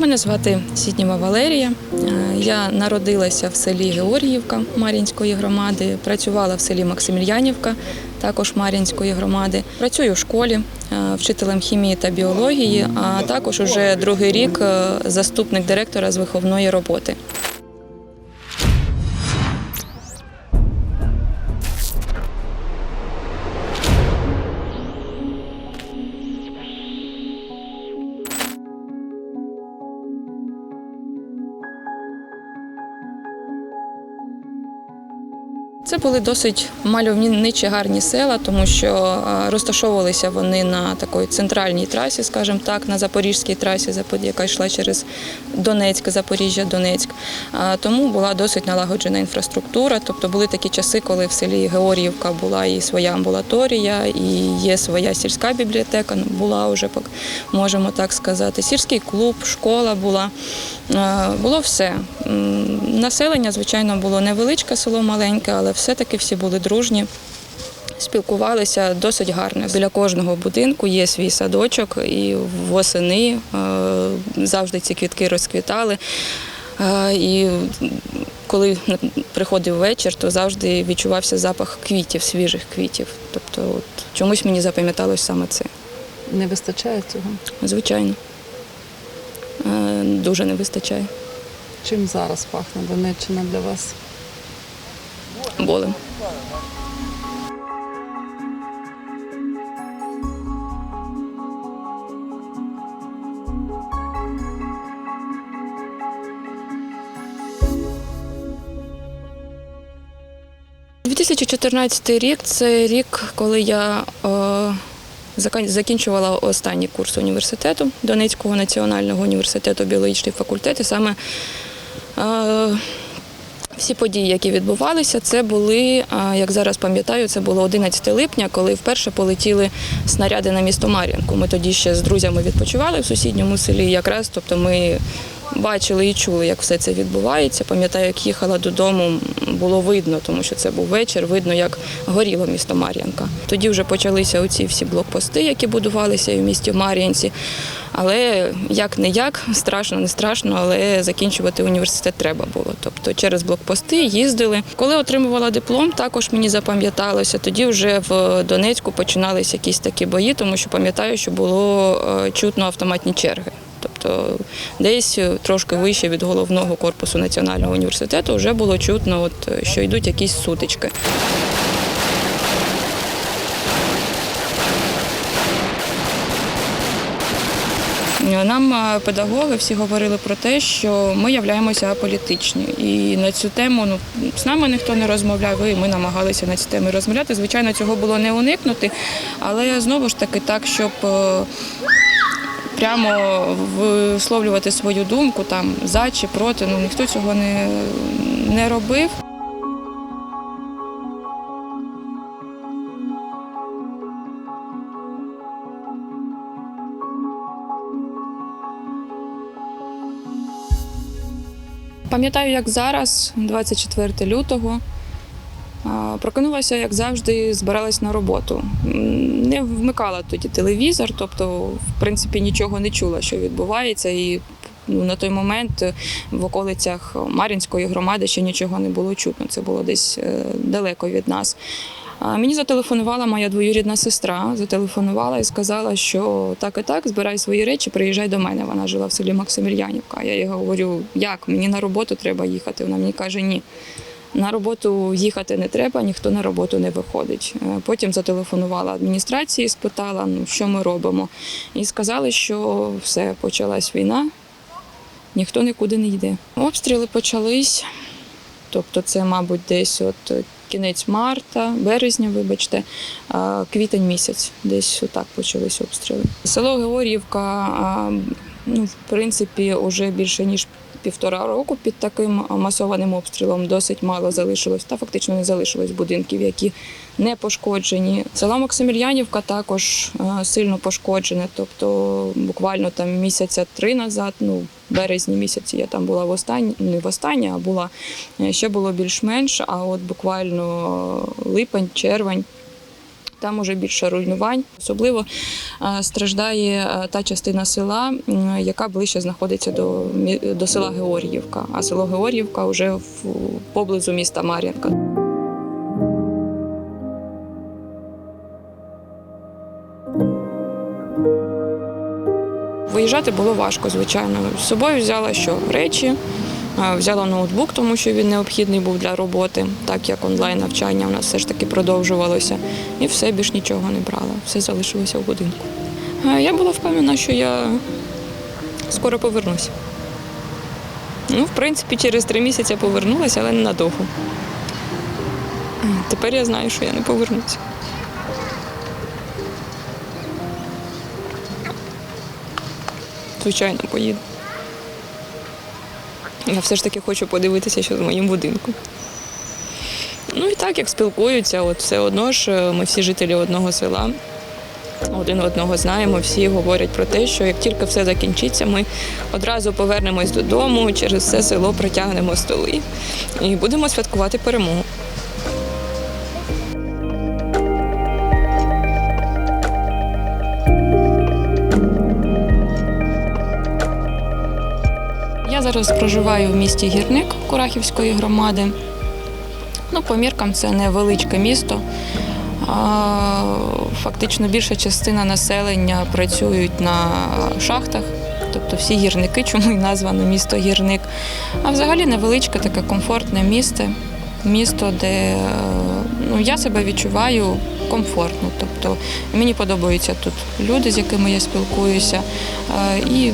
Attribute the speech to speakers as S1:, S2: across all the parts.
S1: Мене звати Сітніва Валерія. Е, Я народилася в селі Георгіївка Мар'їнської громади, працювала в селі Максимільянівка, також Мар'їнської громади. Працюю в школі е, вчителем хімії та біології, а також уже другий рік е, заступник директора з виховної роботи. Це були досить мальовничі гарні села, тому що е, розташовувалися вони на такій центральній трасі, скажімо так, на запорізькій трасі, яка йшла через Донецьк, Запоріжжя, Донецьк. Тому була досить налагоджена інфраструктура. Тобто були такі часи, коли в селі Георгіївка була і своя амбулаторія, і є своя сільська бібліотека. ну, Була вже можемо так сказати. Сільський клуб, школа була. Е, Було все. Населення, звичайно, було невеличке село маленьке, але все-таки всі були дружні. Спілкувалися досить гарно. Біля кожного будинку є свій садочок, і восени е, завжди ці квітки розквітали. Е, І коли приходив вечір, то завжди відчувався запах квітів, свіжих квітів. Тобто, от, чомусь мені запам'яталось саме це.
S2: Не вистачає цього.
S1: Звичайно, Е, дуже не вистачає
S2: Чим зараз пахне Донеччина для вас?
S1: Болем. У 2014 рік це рік, коли я е, закінчувала останній курс університету Донецького національного університету біологічний факультет. І саме е, всі події, які відбувалися, це були, як зараз пам'ятаю, це було 11 липня, коли вперше полетіли снаряди на місто Мар'їнку. Ми тоді ще з друзями відпочивали в сусідньому селі. Якраз тобто ми бачили і чули, як все це відбувається. Пам'ятаю, як їхала додому, було видно, тому що це був вечір, видно, як горіло місто Мар'їнка. Тоді вже почалися оці всі блокпости, які будувалися і в місті Мар'їнці. Але як не як, страшно, не страшно, але закінчувати університет треба було. Тобто через блокпости їздили. Коли отримувала диплом, також мені запам'яталося. Тоді вже в Донецьку починалися якісь такі бої, тому що пам'ятаю, що було е, чутно автоматні черги. Тобто десь трошки вище від головного корпусу національного університету вже було чутно, от, що йдуть якісь сутички. Нам е, педагоги всі говорили про те, що ми являємося аполітичні. І на цю тему ну, з нами ніхто не розмовляв, і ми намагалися на цю тему розмовляти. Звичайно, цього було не уникнути, але знову ж таки так, щоб е, прямо висловлювати свою думку там за чи проти, ну ніхто цього не, не робив. Пам'ятаю, як зараз, 24 лютого, прокинулася, як завжди, збиралась на роботу. Не вмикала тоді телевізор, тобто, в принципі, нічого не чула, що відбувається. І ну, на той момент в околицях Мар'їнської громади ще нічого не було чутно. Це було десь е, далеко від нас. Мені зателефонувала моя двоюрідна сестра, зателефонувала і сказала, що так і так, збирай свої речі, приїжджай до мене. Вона жила в селі Максимільянівка. Я їй говорю, як мені на роботу треба їхати. Вона мені каже, ні. На роботу їхати не треба, ніхто на роботу не виходить. Е, Потім зателефонувала адміністрації, спитала, ну що ми робимо. І сказали, що все, почалась війна, ніхто нікуди не йде. Обстріли почались. Тобто, це, мабуть, десь от е, кінець марта, березня, вибачте, квітень місяць, десь отак почались обстріли. Село Георгіївка, ну, в принципі, вже більше ніж півтора року під таким масованим обстрілом досить мало залишилось, та фактично не залишилось будинків, які не пошкоджені. Села Максимільянівка також е, сильно пошкоджене, тобто буквально там місяця три назад, ну березні місяці я там була в останній, не в останній, а була е, ще було більш-менш. А от буквально липень, червень Там уже більше руйнувань. Особливо е, страждає е, та частина села, яка ближче знаходиться до, до села Георгіївка. А село Георгіївка вже в, поблизу міста Мар'їнка. Виїжджати було важко, звичайно. З собою взяла що речі, взяла ноутбук, тому що він необхідний був для роботи, так як онлайн навчання у нас все ж таки продовжувалося. І все більш нічого не брала. Все залишилося в будинку. Я була впевнена, що я скоро повернуся. Ну, в принципі, через три місяці повернулася, але ненадовго. Тепер я знаю, що я не повернуся. Звичайно, поїду. Я все ж таки хочу подивитися, що з моїм будинком. Ну і так, як спілкуються, от все одно ж е, ми всі жителі одного села, один одного знаємо, всі говорять про те, що як тільки все закінчиться, ми одразу повернемось додому, через все село протягнемо столи і будемо святкувати перемогу. Зараз проживаю в місті Гірник Курахівської громади. Ну, по міркам це невеличке місто. Фактично більша частина населення працюють на шахтах, тобто всі гірники, чому і названо місто Гірник. А взагалі невеличке таке комфортне місто, місто, де е, ну, я себе відчуваю комфортно. Тобто мені подобаються тут люди, з якими я спілкуюся. Е, І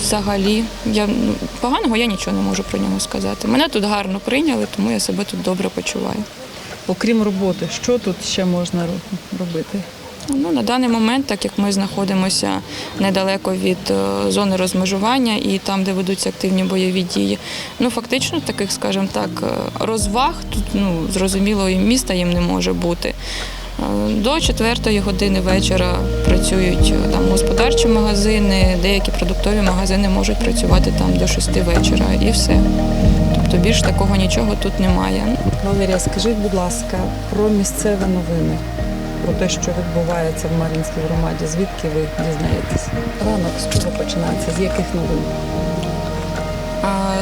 S1: взагалі я ну, поганого я нічого не можу про нього сказати. Мене тут гарно прийняли, тому я себе тут добре почуваю.
S2: Окрім роботи, що тут ще можна робити?
S1: Ну, на даний момент, так як ми знаходимося недалеко від е, зони розмежування і там, де ведуться активні бойові дії, ну фактично таких, скажімо так, е, розваг тут ну зрозуміло і міста їм не може бути. Е, До четвертої години вечора працюють е, там господарчі магазини, деякі продуктові магазини можуть працювати там до шести вечора і все. Тобто більш такого нічого тут немає.
S2: Валерія, скажіть, будь ласка, про місцеві новини, про те, що відбувається в Мар'їнській громаді. Звідки ви дізнаєтесь? Ранок з чого починається? З яких новин?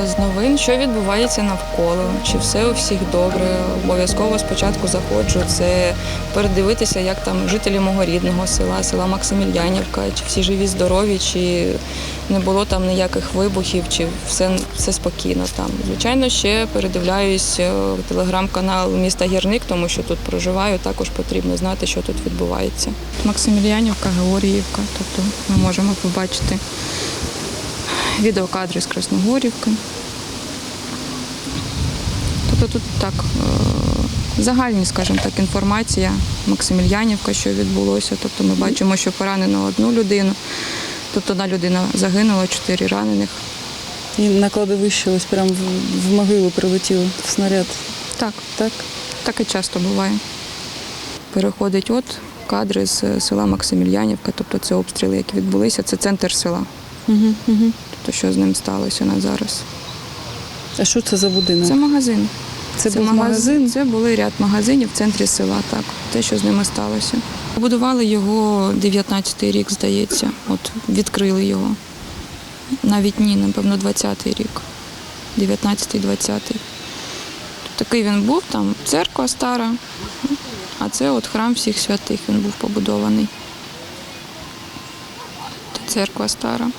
S1: З новин, що відбувається навколо, чи все у всіх добре. Обов'язково спочатку заходжу. Це передивитися, як там жителі мого рідного села, села Максимільянівка, чи всі живі, здорові, чи не було там ніяких вибухів, чи все, все спокійно там. Звичайно, ще передивляюсь е, телеграм-канал міста Гірник, тому що тут проживаю. Також потрібно знати, що тут відбувається. Максимільянівка, Георгіївка, тобто ми можемо побачити відеокадри з Красногорівки. Тобто тут так е, загальні, скажімо так, інформація, Максимільянівка, що відбулося. Тобто ми бачимо, що поранено одну людину, тобто одна людина загинула, чотири ранених.
S2: І на кладовище ось прямо в, в могилу прилетів снаряд.
S1: Так,
S2: Так?
S1: таке часто буває. Переходить от кадри з села Максимільянівка, тобто це обстріли, які відбулися, це центр села.
S2: Угу, угу.
S1: Тобто що з ним сталося на зараз.
S2: А що це за будинок?
S1: Це магазин.
S2: Це, був магазин.
S1: Це були ряд магазинів в центрі села, так. Те, що з ними сталося. Будували його 19-й рік, здається. От відкрили його. Навіть ні, напевно, 20-й рік. 19-й, 20-й. Такий він був, там церква стара, а це от храм всіх святих він був побудований. Це церква стара.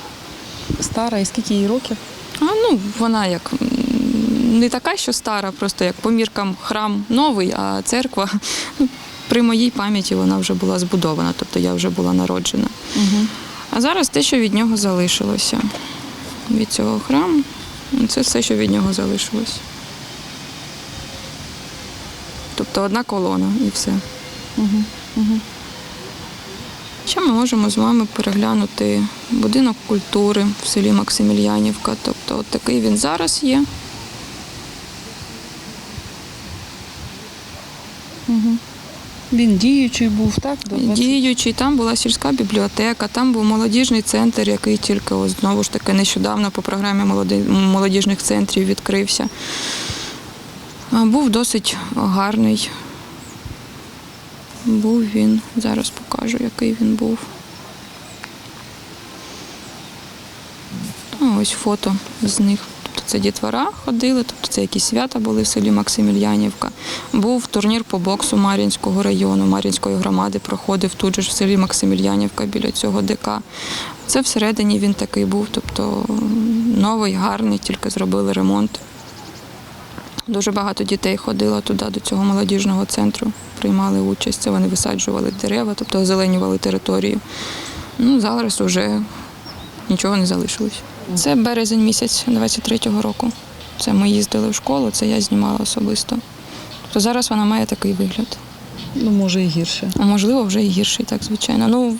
S2: Стара, і скільки їй років?
S1: А ну вона як не така, що стара, просто як по міркам храм новий, а церква при моїй пам'яті вона вже була збудована, тобто я вже була народжена.
S2: Угу.
S1: А зараз те, що від нього залишилося. Від цього храму, це все, що від нього залишилось. Тобто одна колона і все.
S2: Угу. Угу.
S1: Ще ми можемо з вами переглянути будинок культури в селі Максимільянівка. Тобто, от такий він зараз є.
S2: Угу. Він діючий був, так? До 20?
S1: Діючий, там була сільська бібліотека, там був молодіжний центр, який тільки ось, знову ж таки нещодавно по програмі молодіжних центрів відкрився. Був досить гарний. був він. Зараз покажу, який він був. А ось фото з них. Тобто це дітвора ходили, тобто це якісь свята були в селі Максимільянівка. Був турнір по боксу Мар'їнського району, Мар'їнської громади проходив тут же в селі Максимільянівка біля цього ДК. Це всередині він такий був, тобто новий, гарний, тільки зробили ремонт. Дуже багато дітей ходило туди, до цього молодіжного центру, приймали участь. Це вони висаджували дерева, тобто озеленювали територію. Ну, зараз вже нічого не залишилось. Це березень місяць 23-го року. Це ми їздили в школу, це я знімала особисто. Тобто зараз вона має такий вигляд.
S2: Ну, може і гірше.
S1: А можливо, вже і гірший, так звичайно. Ну,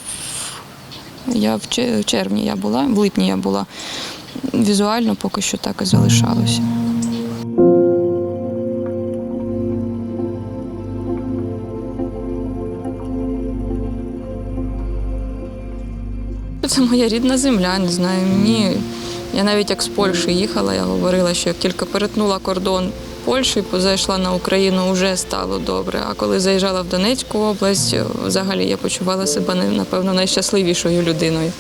S1: я в червні я була, в липні я була. Візуально поки що так і залишалося. це моя рідна земля, не знаю. Мені я навіть як з Польщі їхала, я говорила, що як тільки перетнула кордон Польщі, позайшла на Україну, вже стало добре. А коли заїжджала в Донецьку область, взагалі я почувала себе напевно найщасливішою людиною.